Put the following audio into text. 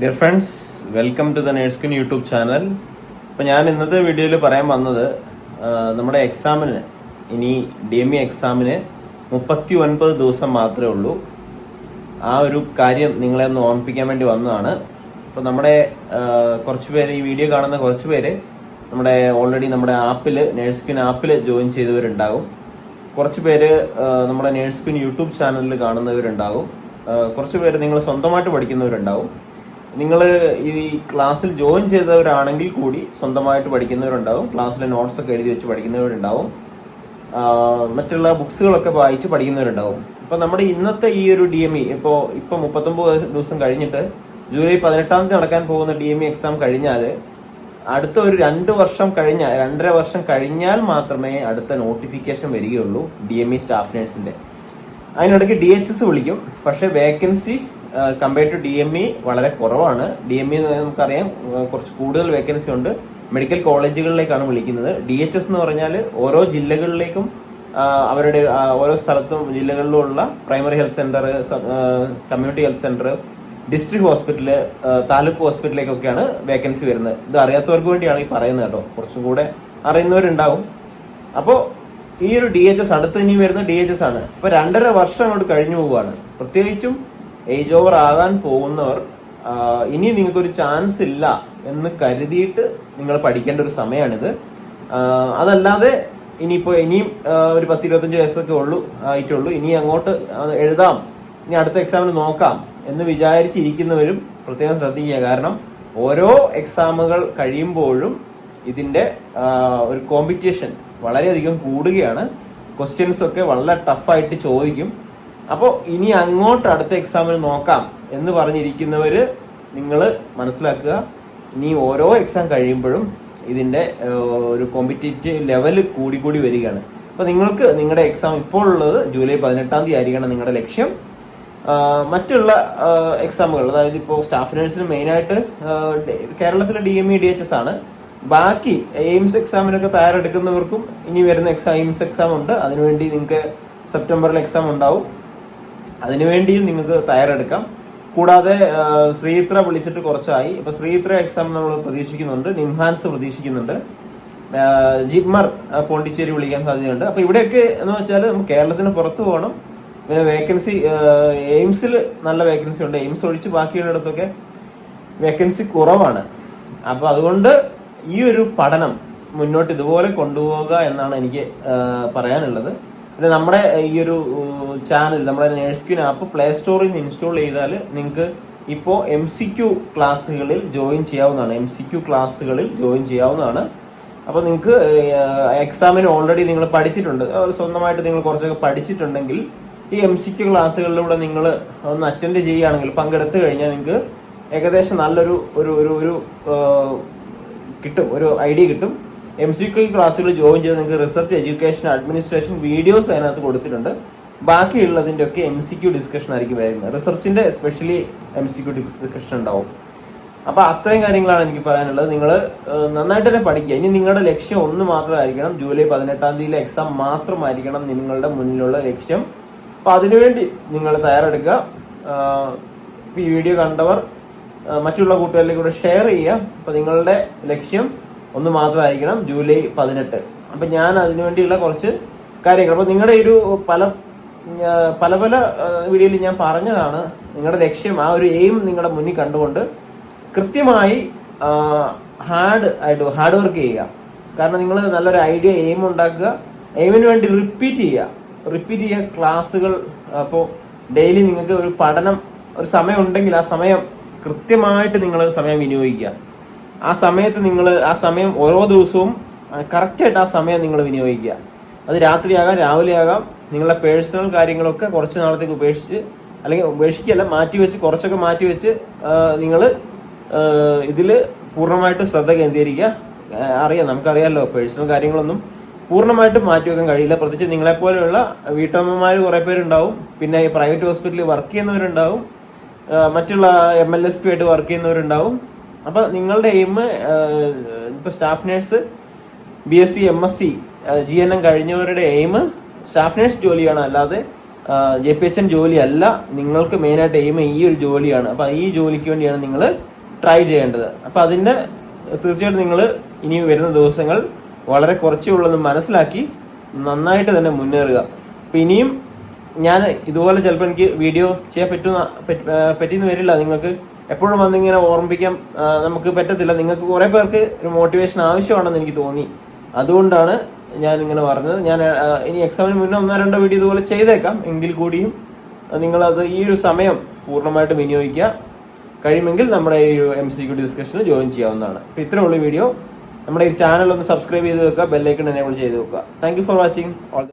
Dear friends welcome to the nurse skin YouTube channel അപ്പോൾ ഞാൻ ഇന്നത്തെ വീഡിയോയിൽ പറയാൻ വന്നത് നമ്മുടെ എക്സാമിന് ഇനി ഡി എം ഇ എക്സാമിന് മുപ്പത്തി ഒൻപത് ദിവസം മാത്രമേ ഉള്ളൂ. ആ ഒരു കാര്യം നിങ്ങളെ ഒന്ന് ഓർമ്മിപ്പിക്കാൻ വേണ്ടി വന്നതാണ്. അപ്പോൾ നമ്മുടെ കുറച്ച് പേര് ഈ വീഡിയോ കാണുന്ന കുറച്ച് പേര് നമ്മുടെ ഓൾറെഡി നമ്മുടെ ആപ്പിൽ നേഴ്സ്കിൻ ആപ്പിൽ ജോയിൻ ചെയ്തവരുണ്ടാകും. കുറച്ച് പേര് നമ്മുടെ നേഴ്സ്കിൻ യൂട്യൂബ് ചാനലിൽ കാണുന്നവരുണ്ടാകും. കുറച്ച് പേര് നിങ്ങൾ സ്വന്തമായിട്ട് പഠിക്കുന്നവരുണ്ടാവും നിങ്ങൾ ഈ ക്ലാസ്സിൽ ജോയിൻ ചെയ്തവരാണെങ്കിൽ കൂടി സ്വന്തമായിട്ട് പഠിക്കുന്നവരുണ്ടാവും. ക്ലാസ്സിലെ നോട്ട്സ് ഒക്കെ എഴുതി വെച്ച് പഠിക്കുന്നവരുണ്ടാവും. മറ്റുള്ള ബുക്സുകളൊക്കെ വായിച്ച് പഠിക്കുന്നവരുണ്ടാവും. അപ്പൊ നമ്മുടെ ഇന്നത്തെ ഈ ഒരു ഡി എം ഇ ഇപ്പോ ഇപ്പൊ മുപ്പത്തൊമ്പത് ദിവസം കഴിഞ്ഞിട്ട് ജൂലൈ പതിനെട്ടാം തീയതി നടക്കാൻ പോകുന്ന ഡി എം ഇ എക്സാം കഴിഞ്ഞാൽ അടുത്ത ഒരു രണ്ട് വർഷം കഴിഞ്ഞാൽ രണ്ടര വർഷം കഴിഞ്ഞാൽ മാത്രമേ അടുത്ത നോട്ടിഫിക്കേഷൻ വരികയുള്ളൂ ഡി എം ഇ സ്റ്റാഫ് നേഴ്സിന്റെ അതിനിടയ്ക്ക് ഡി എച്ച് എസ് വിളിക്കും. പക്ഷെ vacancy compared to D M E വളരെ കുറവാണ്. ഡി എം ഇ നമുക്കറിയാം കുറച്ച് കൂടുതൽ വേക്കൻസി ഉണ്ട്. മെഡിക്കൽ കോളേജുകളിലേക്കാണ് വിളിക്കുന്നത്. ഡി എച്ച് എസ് എന്ന് പറഞ്ഞാൽ ഓരോ ജില്ലകളിലേക്കും അവരുടെ ഓരോ സ്ഥലത്തും ജില്ലകളിലുമുള്ള primary health centre community health centre district hospital taluk ഹോസ്പിറ്റലിലേക്കൊക്കെയാണ് vacancy വരുന്നത്. ഇത് അറിയാത്തവർക്ക് വേണ്ടിയാണ് ഈ പറയുന്നത് കേട്ടോ. കുറച്ചും കൂടെ അറിയുന്നവരുണ്ടാവും. അപ്പോൾ ഈ ഒരു ഡി എച്ച് എസ് അടുത്ത് ഇനി വരുന്ന ഡി എച്ച് എസ് ആണ്. അപ്പൊ രണ്ടര വർഷം അങ്ങോട്ട് കഴിഞ്ഞു പോവുകയാണ്. പ്രത്യേകിച്ചും ഏജ് ഓവർ ആകാൻ പോകുന്നവർ ഇനി നിങ്ങൾക്കൊരു ചാൻസ് ഇല്ല എന്ന് കരുതിയിട്ട് നിങ്ങൾ പഠിക്കേണ്ട ഒരു സമയമാണിത്. അതല്ലാതെ ഇനിയിപ്പോ ഇനിയും ഒരു പത്ത് ഇരുപത്തഞ്ച് വയസ്സൊക്കെ ഉള്ളൂ ആയിട്ടുള്ളൂ. ഇനി അങ്ങോട്ട് എഴുതാം. ഇനി അടുത്ത എക്സാമിന് നോക്കാം എന്ന് വിചാരിച്ചിരിക്കുന്നവരും പ്രത്യേകം ശ്രദ്ധിക്കുക. കാരണം ഓരോ എക്സാമുകൾ കഴിയുമ്പോഴും ഇതിന്റെ ഒരു കോമ്പറ്റീഷൻ വളരെയധികം കൂടുകയാണ്. ക്വസ്റ്റ്യൻസ് ഒക്കെ വളരെ ടഫായിട്ട് ചോദിക്കും. അപ്പോൾ ഇനി അങ്ങോട്ട് അടുത്ത എക്സാമിന് നോക്കാം എന്ന് പറഞ്ഞിരിക്കുന്നവര് നിങ്ങൾ മനസ്സിലാക്കുക. ഇനി ഓരോ എക്സാം കഴിയുമ്പോഴും ഇതിന്റെ ഒരു കോമ്പറ്റേറ്റീവ് ലെവൽ കൂടി കൂടി വരികയാണ്. അപ്പൊ നിങ്ങൾക്ക് നിങ്ങളുടെ എക്സാം ഇപ്പോൾ ഉള്ളത് ജൂലൈ പതിനെട്ടാം തീയതി ആയിരിക്കണം നിങ്ങളുടെ ലക്ഷ്യം. മറ്റുള്ള എക്സാമുകൾ അതായത് ഇപ്പോൾ സ്റ്റാഫ് നഴ്സിന് മെയിനായിട്ട് കേരളത്തിലെ D M E D H S ആണ്. ബാക്കി എയിംസ് എക്സാമിനൊക്കെ തയ്യാറെടുക്കുന്നവർക്കും ഇനി വരുന്ന എക്സാം എയിംസ് എക്സാം ഉണ്ട്. അതിനുവേണ്ടി നിങ്ങൾക്ക് സെപ്റ്റംബറിൽ എക്സാം ഉണ്ടാവും. അതിനുവേണ്ടിയും നിങ്ങൾക്ക് തയ്യാറെടുക്കാം. കൂടാതെ ശ്രീത്ര വിളിച്ചിട്ട് കുറച്ചായി. ഇപ്പൊ ശ്രീത്ര എക്സാം നമ്മൾ പ്രതീക്ഷിക്കുന്നുണ്ട്. നിംഹാൻസ് പ്രതീക്ഷിക്കുന്നുണ്ട്. ആ, ജിപ്മർ പോണ്ടിച്ചേരി വിളിക്കാൻ സാധ്യതയുണ്ട്. അപ്പൊ ഇവിടെയൊക്കെ എന്ന് വെച്ചാൽ കേരളത്തിന് പുറത്ത് പോകണം. പിന്നെ വേക്കൻസി എയിംസിൽ നല്ല വേക്കൻസി ഉണ്ട്. എയിംസ് ഒഴിച്ച് ബാക്കിയുള്ളിടത്തൊക്കെ വേക്കൻസി കുറവാണ്. അപ്പൊ അതുകൊണ്ട് ഈ ഒരു പഠനം മുന്നോട്ട് ഇതുപോലെ കൊണ്ടുപോകുക എന്നാണ് എനിക്ക് പറയാനുള്ളത്. പിന്നെ നമ്മുടെ ഈ ഒരു ചാനൽ നമ്മുടെ നേഴ്സ്ക്യൂൻ ആപ്പ് പ്ലേ സ്റ്റോറിൽ നിന്ന് ഇൻസ്റ്റാൾ ചെയ്താൽ നിങ്ങൾക്ക് ഇപ്പോൾ എം സി ക്യു ക്ലാസ്സുകളിൽ ജോയിൻ ചെയ്യാവുന്നതാണ്. എം സി ക്യു ക്ലാസ്സുകളിൽ ജോയിൻ ചെയ്യാവുന്നതാണ്. അപ്പോൾ നിങ്ങൾക്ക് എക്സാമിന് ഓൾറെഡി നിങ്ങൾ പഠിച്ചിട്ടുണ്ട്. സ്വന്തമായിട്ട് നിങ്ങൾ കുറച്ചൊക്കെ പഠിച്ചിട്ടുണ്ടെങ്കിൽ ഈ എം സി ക്യു ക്ലാസ്സുകളിലൂടെ നിങ്ങൾ ഒന്ന് അറ്റൻഡ് ചെയ്യുകയാണെങ്കിൽ പങ്കെടുത്തു കഴിഞ്ഞാൽ നിങ്ങൾക്ക് ഏകദേശം നല്ലൊരു ഒരു ഒരു ഒരു കിട്ടും. ഒരു ഐഡിയ കിട്ടും. എം സി ക്യു ക്ലാസ്സുകൾ ജോയിൻ ചെയ്ത് നിങ്ങൾക്ക് റിസർച്ച് എഡ്യൂക്കേഷൻ അഡ്മിനിസ്ട്രേഷൻ വീഡിയോസ് അതിനകത്ത് കൊടുത്തിട്ടുണ്ട്. ബാക്കിയുള്ളതിന്റെ ഒക്കെ എം സി ക്യു ഡിസ്കഷൻ ആയിരിക്കും വരുന്നത്. റിസർച്ചിന്റെ especially M C Q discussion ഉണ്ടാവും. അപ്പൊ അത്രയും കാര്യങ്ങളാണ് എനിക്ക് പറയാനുള്ളത്. നിങ്ങൾ നന്നായിട്ട് തന്നെ പഠിക്കുക. ഇനി നിങ്ങളുടെ ലക്ഷ്യം ഒന്ന് മാത്രമായിരിക്കണം. ജൂലൈ പതിനെട്ടാം തീയതിയിലെ എക്സാം മാത്രമായിരിക്കണം നിങ്ങളുടെ മുന്നിലുള്ള ലക്ഷ്യം. അപ്പൊ അതിനുവേണ്ടി നിങ്ങൾ തയ്യാറെടുക്കുക. ഈ വീഡിയോ കണ്ടവർ മറ്റുള്ള കൂട്ടുകാരിലേക്ക് കൂടെ ഷെയർ ചെയ്യുക. അപ്പൊ നിങ്ങളുടെ ലക്ഷ്യം ഒന്ന് മാത്രമായിരിക്കണം ജൂലൈ പതിനെട്ട്. അപ്പൊ ഞാൻ അതിനുവേണ്ടിയുള്ള കുറച്ച് കാര്യങ്ങൾ. അപ്പൊ നിങ്ങളുടെ ഒരു പല പല പല വീഡിയോയിൽ ഞാൻ പറഞ്ഞതാണ് നിങ്ങളുടെ ലക്ഷ്യം ആ ഒരു എയിം നിങ്ങളുടെ മുന്നിൽ കണ്ടുകൊണ്ട് കൃത്യമായി ഹാർഡ് ആയിട്ട് ഹാർഡ് വർക്ക് ചെയ്യുക. കാരണം നിങ്ങൾ നല്ലൊരു ഐഡിയ എയിം ഉണ്ടാക്കുക. എയിമിന് വേണ്ടി റിപ്പീറ്റ് ചെയ്യുക. റിപ്പീറ്റ് ചെയ്യുക ക്ലാസ്സുകൾ. അപ്പോൾ ഡെയിലി നിങ്ങൾക്ക് ഒരു പഠനം ഒരു സമയം ഉണ്ടെങ്കിൽ ആ സമയം കൃത്യമായിട്ട് നിങ്ങൾ സമയം വിനിയോഗിക്കുക. ആ സമയത്ത് നിങ്ങൾ ആ സമയം ഓരോ ദിവസവും കറക്റ്റായിട്ട് ആ സമയം നിങ്ങൾ വിനിയോഗിക്കുക. അത് രാത്രിയാകാം രാവിലെയാകാം നിങ്ങളുടെ പേഴ്സണൽ കാര്യങ്ങളൊക്കെ കുറച്ച് നാളത്തേക്ക് ഉപേക്ഷിച്ച് അല്ലെങ്കിൽ ഉപേക്ഷിക്കല്ല മാറ്റി വെച്ച് കുറച്ചൊക്കെ മാറ്റി വെച്ച് നിങ്ങൾ ഇതിൽ പൂർണമായിട്ട് ശ്രദ്ധ കേന്ദ്രീകരിക്കുക. അറിയാം നമുക്കറിയാമല്ലോ പേഴ്സണൽ കാര്യങ്ങളൊന്നും പൂർണമായിട്ടും മാറ്റി വെക്കാൻ കഴിയില്ല. പ്രത്യേകിച്ച് നിങ്ങളെപ്പോലെയുള്ള വീട്ടമ്മമാർ കുറേ പേരുണ്ടാവും. പിന്നെ ഈ പ്രൈവറ്റ് ഹോസ്പിറ്റലിൽ വർക്ക് ചെയ്യുന്നവരുണ്ടാവും. മറ്റുള്ള എം എൽ എസ് പി ആയിട്ട് വർക്ക് ചെയ്യുന്നവരുണ്ടാവും. അപ്പൊ നിങ്ങളുടെ എയിം ഇപ്പൊ staff nurse B S C M S C G N M കഴിഞ്ഞവരുടെ aim staff nurse ജോലിയാണ്. അല്ലാതെ ജെ പി എച്ച് എൻ ജോലിയല്ല. നിങ്ങൾക്ക് മെയിനായിട്ട് എയിം ഈ ഒരു ജോലിയാണ്. അപ്പൊ ഈ ജോലിക്ക് വേണ്ടിയാണ് നിങ്ങൾ ട്രൈ ചെയ്യേണ്ടത്. അപ്പൊ അതിന്റെ തീർച്ചയായിട്ടും നിങ്ങൾ ഇനി വരുന്ന ദിവസങ്ങൾ വളരെ കുറച്ചേ ഉള്ളെന്ന് മനസ്സിലാക്കി നന്നായിട്ട് തന്നെ മുന്നേറുക. അപ്പൊ ഇനിയും ഞാൻ ഇതുപോലെ ചിലപ്പോൾ എനിക്ക് വീഡിയോ ചെയ്യാൻ പറ്റുന്ന പറ്റ- പറ്റിയെന്ന് വരില്ല. നിങ്ങൾക്ക് എപ്പോഴും വന്നിങ്ങനെ ഓർമ്മിപ്പിക്കാൻ നമുക്ക് പറ്റത്തില്ല. നിങ്ങൾക്ക് കുറെ പേർക്ക് ഒരു മോട്ടിവേഷൻ ആവശ്യമാണെന്ന് എനിക്ക് തോന്നി. അതുകൊണ്ടാണ് ഞാൻ ഇങ്ങനെ പറഞ്ഞത്. ഞാൻ ഇനി എക്സാമിന് മുന്നേ ഒന്നോ രണ്ടോ വീഡിയോ ഇതുപോലെ ചെയ്തേക്കാം. എങ്കിൽ കൂടിയും നിങ്ങൾ അത് ഈ ഒരു സമയം പൂർണമായിട്ട് വിനിയോഗിക്കുക. കഴിയുമെങ്കിൽ നമ്മുടെ ഈ ഒരു എം സി ക്യു ഡിസ്കഷനിൽ ജോയിൻ ചെയ്യാവുന്നതാണ്. അപ്പൊ ഇത്രയുള്ള വീഡിയോ നമ്മുടെ ഈ ചാനൽ ഒന്ന് സബ്സ്ക്രൈബ് ചെയ്ത് വെക്കുക. ബെല്ലൈക്കൺ എനേബിൾ ചെയ്ത് വെക്കുക. Thank for watching all